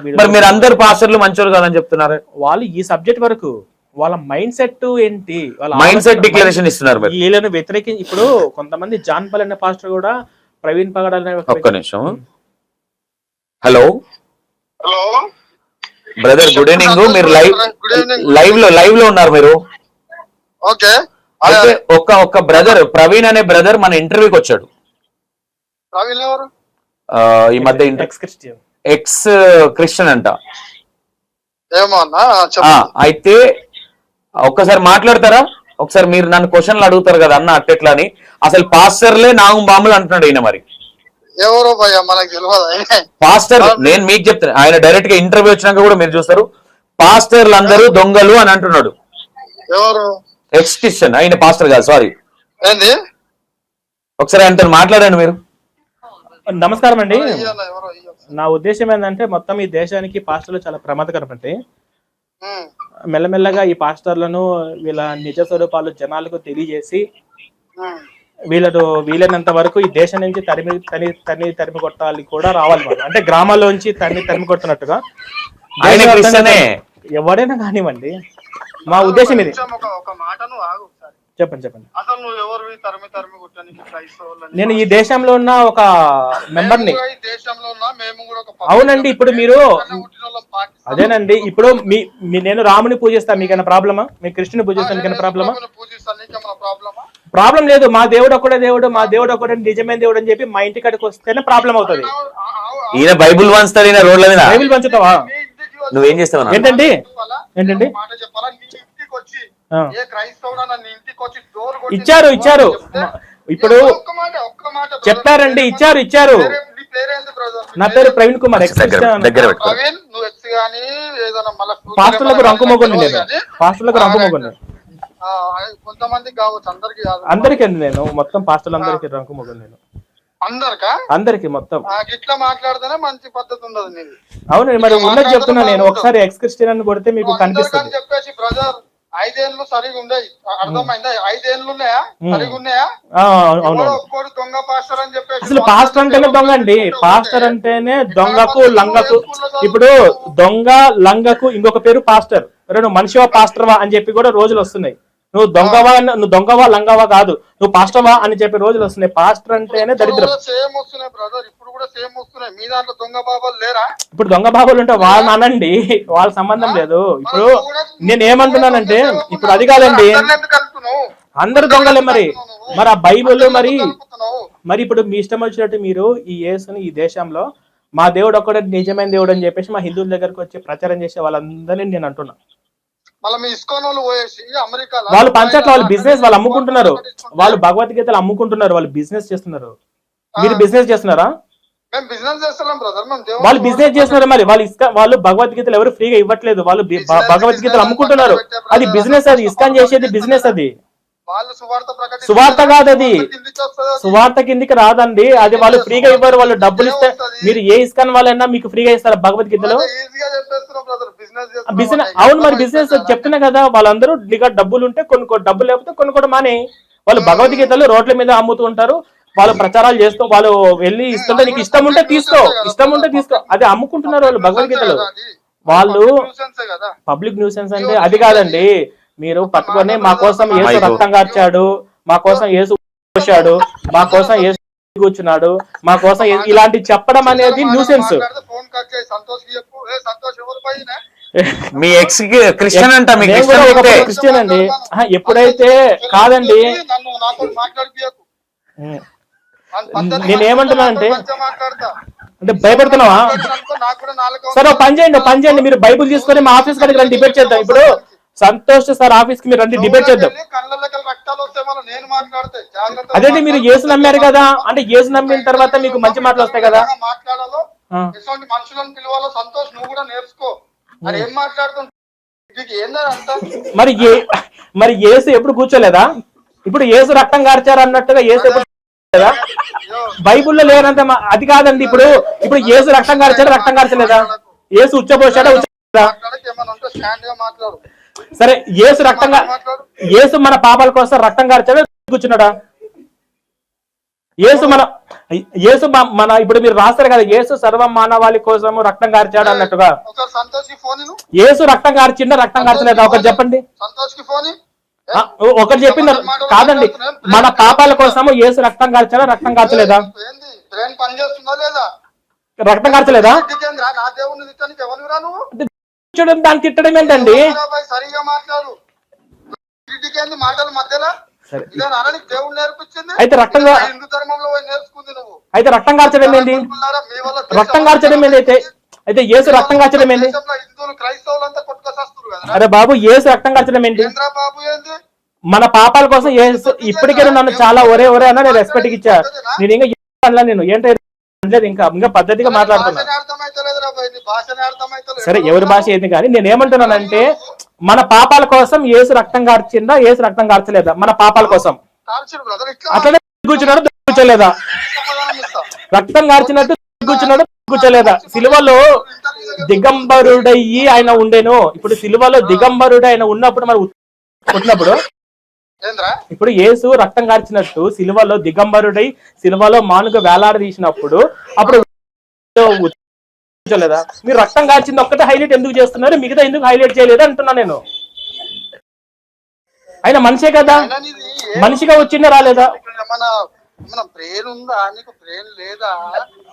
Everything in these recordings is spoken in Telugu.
మరి మీరు అందరు పాస్టర్లు మంచోరు కదని చెప్తున్నారు. వాళ్ళు ఈ సబ్జెక్ట్ వరకు వాళ్ళ మైండ్ సెట్ ఏంటి? వాళ్ళ మైండ్ సెట్ డిక్లరేషన్ ఇస్తున్నారు మీరు. వీళ్ళని వ్యతిరేకి ఇప్పుడు కొంతమంది జాన్ పల్ అనే పాస్టర్ కూడా ప్రవీణ్ పగడ్ అనే ఒక్క నిమిషం. Hello? Hello? Brother good evening మీరు లైవ్ లైవ్లో లైవ్లో ఉన్నారు మీరు. ఓకే. అయితే ఒక్క ఒక్క బ్రదర్ ప్రవీణ్ అనే బ్రదర్ మన ఇంటర్వ్యూకి వచ్చాడు. ప్రవీణ్ ఎవరు? ఆ, ఈ మధ్య inter ex Christian ex Christian అంట. అయితే ఒక్కసారి మాట్లాడతారా? ఒకసారి మీరు నన్ను క్వశ్చన్లు అడుగుతారు కదా అన్న అట్టెట్లా అని అసలు పాస్టర్లే నాగు బాంబులు అంటున్నాడు ఈయన మరి. ఎవరో పాస్టర్ నేను మీకు చెప్తాను ఆయన డైరెక్ట్గా ఇంటర్వ్యూ వచ్చినాక కూడా మీరు చూస్తారు. పాస్టర్లు అందరూ దొంగలు అని అంటున్నాడు. ఎవరు? ఎక్స్ క్రిస్టియన్ ఆయన పాస్టర్ కాదు సారీ ఒకసారి ఆయనతో మాట్లాడండి మీరు. నమస్కారం అండి. నా ఉద్దేశం ఏంటంటే మొత్తం ఈ దేశానికి పాస్టర్లు చాలా ప్రమాదకరం అంటే మెల్లమెల్లగా ఈ పాస్టర్లను వీళ్ళ నిజ స్వరూపాలు జనాలకు తెలియజేసి ఉమ్. వీళ్ళను వీలైనంత వరకు ఈ దేశం నుంచి తరిమి తని తని తరిమి కొట్టాలి కూడా రావాలి మనం అంటే గ్రామాల్లోంచి తన్ని తరిమి కొట్టినట్టుగా. ఎవరైనా కానివ్వండి మా ఉద్దేశం ఇది. ఒక మాటను ఆగు. చెప్పండి చెప్పండి. అసలు నువ్వు ఎవరు? తరిమి తరిమి కుట్టడానికి క్రైస్తవులని నేను ఈ దేశంలో ఉన్న ఒక మెంబర్ని. మేము కూడా ఈ దేశంలో ఉన్నా మేము కూడా ఒక అవునండి, ఇప్పుడు మీరు- అదేనండి ఇప్పుడు మీ మీ- నేను రాముని పూజిస్తా మీకైనా ప్రాబ్లమా? మీ కృష్ణుని పూజిస్తా మీకైనా ప్రాబ్లమా? ప్రాబ్లం లేదు మా దేవుడు ఒక్కడే దేవుడు మా దేవుడు ఒక్కడే నిజమైన దేవుడు అని చెప్పి మా ఇంటి కాడికి వస్తేనే ప్రాబ్లం అవుతుంది. ఈయన బైబుల్ వంచుతాడు ఈయన రోడ్ల మీద. బైబిల్ పంచుతావా? నువ్వేం చేస్తావు? ఏంటండి? ఏంటండి? మాట చెప్పాలా? నీ ఇంటికి వచ్చి ఆ. ఏ క్రైస్తవుడా నీ ఇంటికి వచ్చి డోర్ కొట్టి ఇచ్చారు, ఇచ్చారు. ఇప్పుడు ఒక్క మాట ఒక్క మాట brother. చెప్పారండి ఇచ్చారు ఇచ్చారు. నీ పేరేంది బ్రదర్? నా పేరు ప్రవీణ్ కుమార్ ప్రవీణ్ నువ్వు ఎక్స్ గానీ ఏదైనా మళ్ళీ పాస్టర్లకు రంకు మొగ్గుండి నేను పాస్టర్లకు రంకు మొగ్గుండి కొంతమంది కావచ్చు అందరికి కాదు. అందరికీ అండి నేను మొత్తం పాస్టర్లు అందరికీ రంకు మొగ్గుండి నేను. అందరికా? అందరికి మొత్తం. ఆ, ఇట్లా మాట్లాడితేనే మంచి పద్ధతి ఉండదు నీది. అవునండి మరి ఉన్నది చెప్తున్నా నేను ఒకసారి ఎక్స్ క్రిస్టియన్ అని కొడితే మీకు కనిపిస్తుంది. చెప్పేసి బ్రదర్ ఐదేళ్ళు సరిగా ఉండేవి అర్థమైందా? ఐదేళ్ళు ఉన్నాయా సరిగా ఉన్నాయా ఒక్కోడు దొంగ పాస్టర్ అని చెప్పేసి అసలు పాస్టర్ అంటేనే దొంగ అండి. పాస్టర్ అంటేనే దొంగకు లంగకు. ఇప్పుడు దొంగ లంగకు ఇంకొక పేరు పాస్టర్. నువ్వు మనిషివా పాస్టర్వా అని చెప్పి కూడా రోజులు వస్తున్నాయి. నువ్వు దొంగవా నువ్వు దొంగవా లంగవా కాదు. నువ్వు పాస్టర్వా అని చెప్పి రోజులు వస్తున్నాయి. పాస్టర్ అంటేనే దరిద్రం. సేమ్ వస్తున్నాయి బ్రదర్ ఇప్పుడు కూడా సేమ్ వస్తున్నాయి. మీ దాంట్లో దొంగ బాబాలు లేరా? ఇప్పుడు దొంగ బాబులు ఉంటే వాళ్ళని అనండి వాళ్ళ సంబంధం లేదు. ఇప్పుడు నేను ఏమంటున్నానంటే ఇప్పుడు అది కాదండి? అందరు దొంగలే మరి. మరి ఆ బైబిల్ మరి. మరి ఇప్పుడు మీ ఇష్టం వచ్చినట్టు మీరు ఈ యేసుని ఈ దేశంలో మా దేవుడు ఒక్కడే నిజమైన దేవుడు అని చెప్పేసి మా హిందువుల దగ్గరకు వచ్చి ప్రచారం చేసే వాళ్ళందరినీ నేను అంటున్నా. మళ్ళీ మీ ఇస్కాన్ వాళ్ళు పోయేసి అమెరికా వాళ్ళు పంచట్ల వాళ్ళు బిజినెస్ వాళ్ళు అమ్ముకుంటున్నారు. వాళ్ళు భగవద్గీతలు అమ్ముకుంటున్నారు. వాళ్ళు బిజినెస్ చేస్తున్నారు. మీరు బిజినెస్ చేస్తున్నారా? వాళ్ళు బిజినెస్ చేస్తున్నారు మరి. వాళ్ళు ఇస్కా వాళ్ళు భగవద్గీతలు ఎవరు ఫ్రీగా ఇవ్వట్లేదు. వాళ్ళు భగవద్గీతలు అమ్ముకుంటున్నారు. అది బిజినెస్ అది. ఇస్కాన్ చేసేది బిజినెస్ అది. సువార్త కాదు అది. సువార్త కిందికి రాదండి. అది వాళ్ళు ఫ్రీగా ఇవ్వరు వాళ్ళు డబ్బులు ఇస్తే మీరు ఏ ఇస్కాన్ వాళ్ళైనా మీకు ఫ్రీగా ఇస్తారా భగవద్గీతలో? బిజినెస్. అవును మరి బిజినెస్ చెప్తున్నా కదా వాళ్ళందరూ నీకు డబ్బులు ఉంటే కొన్ని డబ్బులు లేకపోతే కొన్ని కూడా మానే. వాళ్ళు భగవద్గీతలు రోడ్ల మీద అమ్ముతూ ఉంటారు. వాళ్ళు ప్రచారాలు చేస్తూ వాళ్ళు వెళ్ళి ఇస్తుంటే నీకు ఇష్టం ఉంటే తీసుకో ఇష్టం ఉంటే తీసుకో. అది అమ్ముకుంటున్నారు వాళ్ళు భగవద్గీతలు. వాళ్ళు పబ్లిక్ న్యూసెన్స్ అంటే అది కాదండి. మీరు పట్టుకొని మా కోసం ఏసు. రక్తం కార్చాడు మా కోసం ఏసు పోశాడు మా కోసం ఏసు కూర్చున్నాడు మా కోసం ఇలాంటి చెప్పడం అనేది న్యూసెన్స్. ఫోన్ కట్ చేసి సంతోష్కి చెప్పు ఏ సంతోష్ ఎవరు పైన మీ ఎక్స్ క్రిస్టియన్ అంట మీ క్రిస్టియన్ అండి. ఎప్పుడైతే కాదండి. నన్ను నాతో మాట్లాడిపియకు నేను ఏమంటున్నా అంటే అంటే భయపడుతున్నావా సరే పని చేయండి పని చేయండి. మీరు బైబుల్ తీసుకొని మా ఆఫీస్ కాడికి రండి డిబేట్ చేద్దాం. ఇప్పుడు సంతోష్ సార్ ఆఫీస్కి మీరు రండి డిబేట్ చేద్దాం. అదేంటి మీరు యేసు నమ్మారు కదా? అంటే యేసు నమ్మిన తర్వాత మీకు మంచి మాటలు వస్తాయి కదా? మాట్లాడాలో ఆ. ఎటువంటి మనుషులను పిలవాలో సంతోష్ నువ్వు కూడా నేర్చుకో. మరి ఏం మాట్లాడుతుంటా మరి ఏ మరి యేసు ఎప్పుడు కూర్చోలేదా? ఇప్పుడు యేసు రక్తం కార్చారు అన్నట్టుగా యేసు ఎప్పుడు బైబుల్లో లేనంత అది కాదండి ఇప్పుడు. ఇప్పుడు యేసు రక్తం కార్చాడు రక్తం కార్చలేదా? యేసు ఉచ్చపోసాడా ఉచ్చపోసాడా సరే యేసు రక్తంగా యేసు మన పాపాల కోసం రక్తం కార్చాడా కూర్చున్నాడా? యేసు మన మ- మన ఇప్పుడు మీరు రాస్తారు కదా యేసు సర్వ మానవాళి కోసము రక్తం కార్చాడు అన్నట్టుగా. యేసు రక్తం కార్చిందా రక్తం కార్చలేదా ఒకటి చెప్పండి. సంతోష్కి ఫోన్ ఇ. ఆ, ఒకటి చెప్పింది? కాదండి మన పాపాల కోసము యేసు రక్తం కార్చాడా రక్తం కార్చలేదా రక్తం కార్చలేదా ఇంటికేంద్రా నా దేవుడిని తిట్టానికి ఎవరురా నువ్వు చూడండి దాన్ని తిట్టడం ఏంటండి సరిగా మాట్లాడు మాటల మధ్యలో? అయితే నువ్వు. అయితే రక్తం కార్చడం ఏంటి రక్తం కార్చడం ఏంటి అయితే? అయితే యేసు రక్తం కార్చడం ఏంటి అరే బాబు యేసు రక్తం కార్చడం ఏంటి మన పాపాల కోసం యేసు ఇప్పటికే నన్ను చాలా ఒరే ఒరే అన్న నేను రెస్పెక్ట్ ఇచ్చా. నేను ఇంకా నేను? ఏంటో అనలేదు ఇంకా ఇంకా పద్ధతిగా మాట్లాడుతున్నా. సరే ఎవరి భాష ఏంది కానీ నేను ఏమంటున్నానంటే మన పాపాల కోసం యేసు రక్తం కార్చిందా యేసు రక్తం కార్చలేదా? మన పాపాల కోసం. అట్లనే కూర్చున్నాడు కూర్చోలేదా. రక్తం కార్చినట్టు కూర్చున్నాడు కూర్చోలేదా సిలువలో దిగంబరుడయ్యి ఆయన ఉండేను. ఇప్పుడు సిలువలో దిగంబరుడు ఆయన ఉన్నప్పుడు మరి పుట్టినప్పుడు ఏంద్రా ఇప్పుడు యేసు రక్తం కార్చినట్టు సిలువలో దిగంబరుడై సిలువలో మానుక వేలాడదీసినప్పుడు అప్పుడు మీరు రక్తం కార్చింది ఒక్కటే హైలైట్ ఎందుకు చేస్తున్నారు? మిగతా ఎందుకు హైలైట్ చేయలేదు అంటున్నా నేను. ఆయన మనిషే కదా. మనిషిగా వచ్చిందే రాలేదా? మన మన బ్రెయిన్ ఉందా? నీకు బ్రెయిన్ లేదా?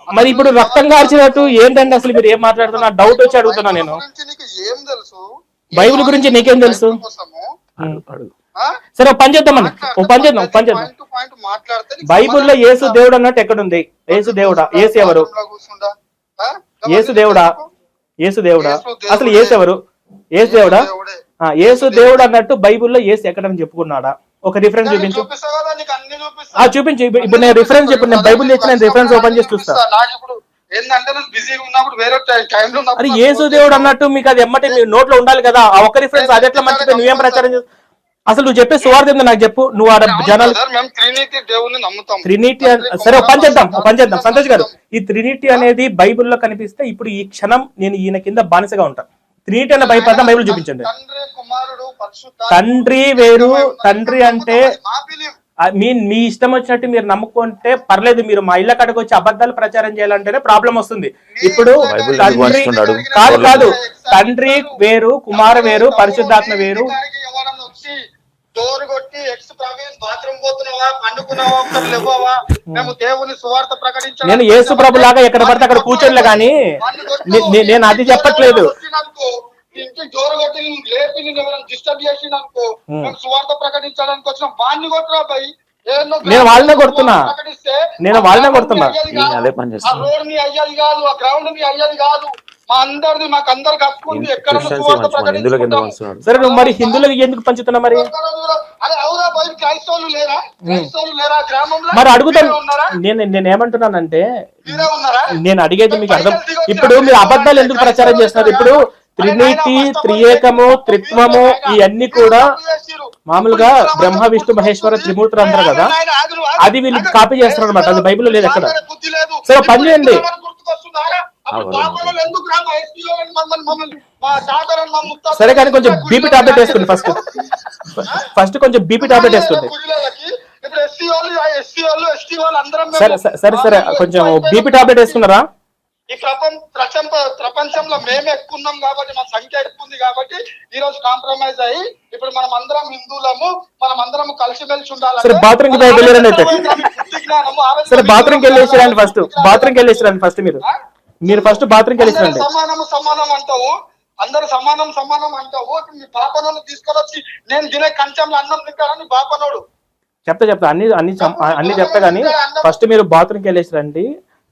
మరి ఇప్పుడు రక్తం కార్చినట్టు ఏంటండి అసలు మీరు ఏం మాట్లాడుతున్నా డౌట్ వచ్చి అడుగుతున్నా నేను. బైబిల్ గురించి నీకు తెలుసు? సరే ఒక పని చేద్దామని ఒక పని చేద్దాం ఒక పని చేద్దాం. బైబిల్లో యేసు ఇస్తా. దేవుడు అన్నట్టు ఎక్కడుంది? యేసు దేవుడా? యేసు ఎవరు? యేసు దేవుడా? యేసు దేవుడా. అసలు యేసు ఎవరు? యేసు దేవుడా? యేసు దేవుడు. అన్నట్టు బైబిల్లో యేసు ఎక్కడని చెప్పుకున్నాడా? ఒక రిఫరెన్స్ చూపించు. ఆ చూపించు. ఇప్పుడు- నేను రిఫరెన్స్ చెప్పు నేను బైబిల్ తెచ్చి నేను రిఫరెన్స్ ఓపెన్ చేసి చూస్తా. అరే యేసు దేవుడు అన్నట్టు మీకు అది ఎమ్మటి మీ నోట్లో ఉండాలి కదా. ఆ ఒక్క రిఫరెన్స్ అది ఎట్లా మర్చిపోయి నువ్వేం ప్రచారం చేస్తావు? అసలు నువ్వు చెప్పే సువార్త ఏందో నాకు చెప్పు. నువ్వు ఆడ జనాలు ట్రినిటీ అన్- సరే పని చేద్దాం పని చేద్దాం. సంతోష్ గారు ఈ ట్రినిటీ అనేది బైబిల్లో కనిపిస్తే ఇప్పుడు ఈ క్షణం నేను ఈయన కింద బానిసగా ఉంటాను ట్రినిటీ అనే బైబిల్ పదం బైబిల్ చూపించండి. తండ్రి వేరు తండ్రి అంటే మా మీ ఇష్టం వచ్చినట్టు మీరు నమ్ముకుంటే పర్లేదు మీరు మా ఇళ్ళ కాడికి వచ్చి అబద్ధాలు ప్రచారం చేయాలంటేనే ప్రాబ్లం వస్తుంది. ఇప్పుడు తండ్రి. కాదు కాదు. తండ్రి వేరు కుమారు వేరు పరిశుద్ధాత్మ వేరు డోర్ కొట్టి ఎక్స్ ప్రవీణ్ బాత్రూమ్ పోతున్నావా? పండుకున్నావా? లేవవా? మేము దేవుని సువార్త ప్రకటించాలి నేను యేసు ప్రభు లాగా ఎక్కడ పడితే అక్కడ కూర్చోలే కానీ నే- నే- నేను అది చెప్పట్లేదు. ఇంటి డోర్ కొట్టి నిన్ను లేపి నేను డిస్టర్బ్ చేసి అనుకో మేము. సువార్త ప్రకటించడానికి వచ్చిన. వాడిని కొట్టురా భయ్ ఏందో నేను వాళ్ళనే కొడుతున్నా. నేను వాళ్ళనే కొడుతున్నా. అదే పని ఆ చేస్తున్నాడు. రోడ్ మీ అయ్యేది కాదు. ఆ గ్రౌండ్ మీ అయ్యేది కాదు. మా అందరిది మాకు అందరికి హక్కుంది ఎక్కడ సరే నువ్వు మరి హిందువులకు ఎందుకు పంచుతున్నా మరి? అరే అవురా బయట క్రైస్తవులు లేరా? క్రైస్తవులు లేరా? గ్రామంలో? మరి అడుగుతాను నేను నేను ఏమంటున్నానంటే నేను అడిగేది మీకు అర్థం ఇప్పుడు మీరు అబద్ధాలు ఎందుకు ప్రచారం చేస్తున్నారు? ఇప్పుడు త్రినీతి త్రియేకము త్రిత్వము ఇవన్నీ కూడా మామూలుగా బ్రహ్మ విష్ణు మహేశ్వర త్రిమూర్తులు అంటారు కదా? అది వీళ్ళు కాపీ చేస్తారు అనమాట అది బైబిల్లో లేదు ఎక్కడ సరే, పని చేయండి. సరే కానీ కొంచెం బీపీ టాబ్లెట్ వేసుకోండి ఫస్ట్. ఫస్ట్ కొంచెం బీపీ టాబ్లెట్ వేసుకోండి. అందరం మేము- సరే సరే, సరే కొంచెం బీపీ టాబ్లెట్ వేసుకున్నారా? ఈ ప్రపంచ ప్రపంచ ప్రపంచంలో మేమే ఎక్కువ ఉన్నాం కాబట్టి మన సంఖ్య ఎక్కువ ఉంది కాబట్టి ఈ రోజు కాంప్రమైజ్ అయ్యి ఇప్పుడు మనం అందరం హిందువులము మనం అందరం కలిసిమెలిసి ఉండాలి సరే, bathroom కి వెళ్ళారండి అయితే. సరే బాత్రూమ్కి వెళ్ళేసి రండి ఫస్ట్. బాత్రూమ్కి వెళ్ళేసి రండి ఫస్ట్ మీరు. మీరు ఫస్ట్ బాత్రూమ్కి వెళ్ళేసి రండి సమానం సమానం అంటావు. అందరు సమానం సమానం అంటావు. మీ బాపనోళ్ళు తీసుకొని వచ్చి నేను తినే కంచంలో అన్నం తింటాడని బాపనోడు చెప్తా చెప్తా. అన్ని అన్ని అన్ని చెప్తా కానీ ఫస్ట్ మీరు బాత్రూమ్కి వెళ్ళేసి రండి.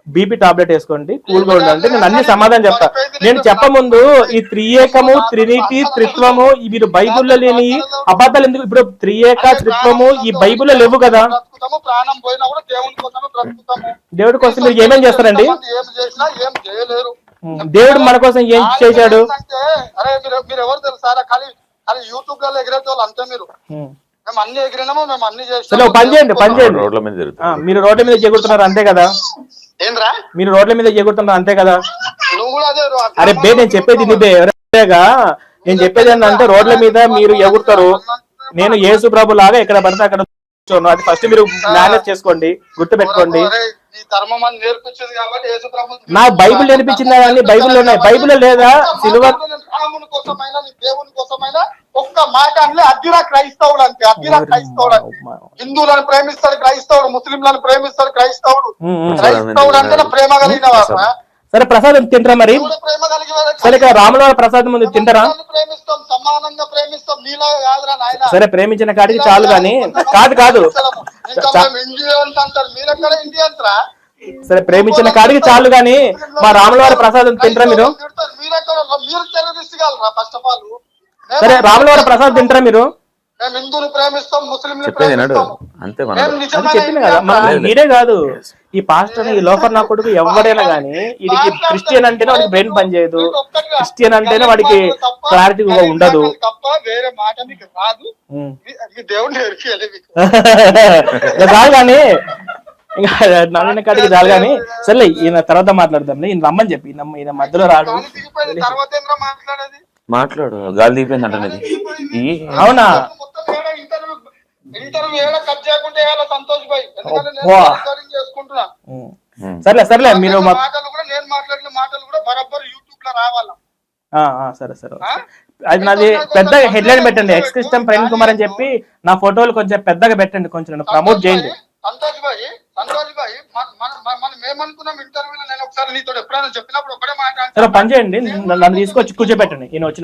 బీపీ టాబ్లెట్ వేసుకోండి కూల్గా ఉండండి నేను అన్ని సమాధానం చెప్తా. నేను చెప్పముందు ఈ త్రియేకము త్రినీతి త్రిత్వము ఈ మీరు బైబిల్లో లేని అబద్ధాలు ఎందుకు? ఇప్పుడు త్రియేక త్రిత్వము ఈ బైబిల్లో లేవు కదా. బ్రతుకుతాము ప్రాణం పోయినా కూడా దేవుని కోసమే బ్రతుకుతాము. దేవుడి కోసం మీరు ఏమేం చేస్తారండి? ఏం చేసినా ఏం చేయలేరు. దేవుడు మన కోసం ఏం చేశాడు? యూట్యూబ్లో ఎగిరే వాళ్ళు అంతే మీరు. మేము అన్ని ఎగిరినాము మేము అన్ని సరే చేసినాము ఒక పని చేయండి పని చేయండి. రోడ్ల మీద మీరు రోడ్ల మీద ఎగురుతున్నారు అంతే కదా? ఏంద్రా? మీరు రోడ్ల మీద ఎగురుతున్నారు అంతే కదా? నువ్వు కూడా అదే రో- అరే బే నేను చెప్పేది నిబే ఎవరేగా నేను చెప్పేది ఏంటంటే రోడ్ల మీద మీరు ఎగురుతారు. నేను యేసు ప్రభు లాగా ఎక్కడ పడితే అక్కడ చూడండి, అది ఫస్ట్ మీరు మేనేజ్ చేసుకోండి గుర్తు పెట్టుకోండి నా బైబిల్ నేర్పించిందా కానీ బైబిల్లో ఉన్నాయి. బైబిల్లో లేదా? సిల్వ రాముని కోసమైనా నీ దేవుని కోసమైనా ఒక్క మాట అంటే అద్దిరా క్రైస్తవుడు అంతే అద్దిరా క్రైస్తవుడు అంతే. హిందువులను ప్రేమిస్తాడు క్రైస్తవుడు ముస్లింలను ప్రేమిస్తాడు క్రైస్తవుడు. క్రైస్తవుడు అంటే ప్రేమ కలిగిన వాడు సరే ప్రసాదం తింటారా మరి. సరే ఇక్కడ రాములవారి ప్రసాదం ఉంది తింటారా? సమానంగా ప్రేమిస్తాం సమానంగా ప్రేమిస్తాం నీలా కాదురా నాయన. సరే ప్రేమించిన కాడికి చాలు కానీ కాదు కాదు సరే ప్రేమించిన కాడికి చాలు కానీ మా రాములవారి ప్రసాదం తింటారా మీరు? మీరెక్కడ మీరు టెర్రరిస్ట్ కాదురా ఫస్ట్ ఆఫ్ ఆల్ సరే రాములవారి ప్రసాదం తింటారా మీరు? చెప్పేది అంతే. మీరే కాదు. ఈ పాస్టర్ ఈ లోఫర్ నా కొడుకు ఎవడైనా గానీ వీడికి క్రిస్టియన్ అంటేనే వాడికి బ్రెయిన్ పనిచేయదు క్రిస్టియన్ అంటేనే వాడికి క్లారిటీ ఉండదు. తప్ప వేరే మాట మీకు. రాదు కానీ ఇంకా నన్ను కాడికి చాలు కానీ సర్లే ఈయన తర్వాత మాట్లాడదాం ఈయన రమ్మని చెప్పి ఈయన మధ్యలో రాడు. మాట్లాడు గాలి దిగిపోయింది అంటది ఈ అవునా? ఏడ ఇంటర్వ్యూ ఏడ కట్ సంతోష్ భాయ్ ఎందుకంటే నేను చేసుకుంటున్నా. సర్లే సర్లే మీరు మాటలు కూడా నేను మాట్లాడిన మాటలు కూడా బరాబర్ యూట్యూబ్లో రావాలా? ఆ, ఆ, సరే సరే? అది నాది పెద్ద హెడ్లైన్ పెట్టండి. ఎక్స్ క్రిస్టం ప్రేమ్ కుమార్ అని చెప్పి నా ఫోటోలు కొంచెం పెద్దగా పెట్టండి కొంచెం నన్ను ప్రమోట్ చేయండి. సంతోష్ భాయ్ సంతోష్ భాయ్ మన- మన- మన- మనం ఏమనుకున్నాం ఇంటర్వ్యూలో నేను ఒకసారి నీతో ఎప్పుడైనా చెప్పినప్పుడు ఒకటే మాట సరే పని చేయండి. నన్ను తీసుకొచ్చి కూర్చోబెట్టండి. ఈయన వచ్చిన